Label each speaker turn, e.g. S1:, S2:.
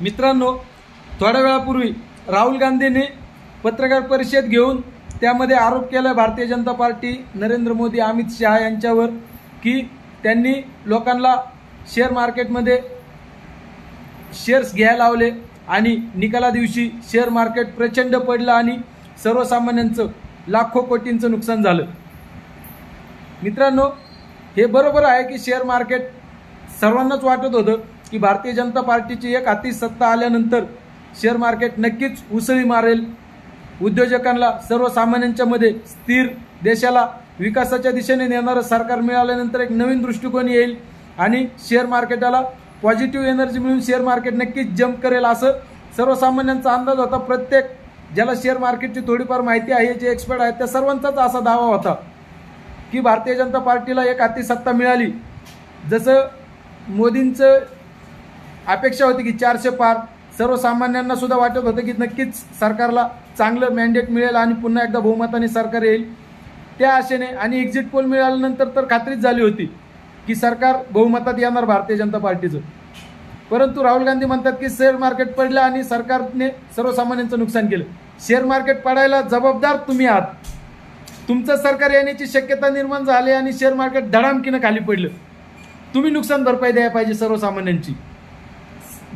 S1: मित्रांनो थोड्या वेळापूर्वी राहुल गांधींनी पत्रकार परिषद घेऊन त्यामध्ये आरोप केला भारतीय जनता पार्टी नरेंद्र मोदी अमित शहा यांच्यावर की त्यांनी लोकांना शेअर मार्केटमध्ये शेअर्स घ्यायला लावले आणि निकाला दिवशी शेअर मार्केट प्रचंड पडलं आणि सर्वसामान्यांचं लाखो कोटींचं नुकसान झालं. मित्रांनो हे बरोबर आहे की शेअर मार्केट सर्वांनाच वाटत होतं की भारतीय जनता पार्टीची एक हाती सत्ता आल्यानंतर शेअर मार्केट नक्कीच उसळी मारेल. उद्योजकांना सर्वसामान्यांच्या मध्ये स्थिर देशाला विकासाच्या दिशेने नेणारं सरकार मिळाल्यानंतर एक नवीन दृष्टिकोन येईल आणि शेअर मार्केटाला पॉझिटिव्ह एनर्जी मिळून शेअर मार्केट नक्कीच जम्प करेल असं सर्वसामान्यांचा अंदाज होता. प्रत्येक ज्याला शेअर मार्केटची थोडीफार माहिती आहे जे एक्सपर्ट आहेत त्या सर्वांचाच असा दावा होता की भारतीय जनता पार्टीला एक हाती सत्ता मिळाली. जसं मोदींचं अपेक्षा होती की चारशे पार. सर्वसामान्यांना सुद्धा वाटत होतं की नक्कीच सरकारला चांगलं मॅन्डेट मिळेल आणि पुन्हा एकदा बहुमताने सरकार येईल. त्या आशेने आणि एक्झिट पोल मिळाल्यानंतर तर खात्रीच झाली होती की सरकार बहुमतात येणार भारतीय जनता पार्टीचं. परंतु राहुल गांधी म्हणतात की शेअर मार्केट पडलं आणि सरकारने सर्वसामान्यांचं नुकसान केलं. शेअर मार्केट पडायला जबाबदार तुम्ही आहात. तुमचं सरकार येण्याची शक्यता निर्माण झाली आणि शेअर मार्केट धडामकीनं खाली पडलं. तुम्ही नुकसान भरपाई द्यायला पाहिजे सर्वसामान्यांची.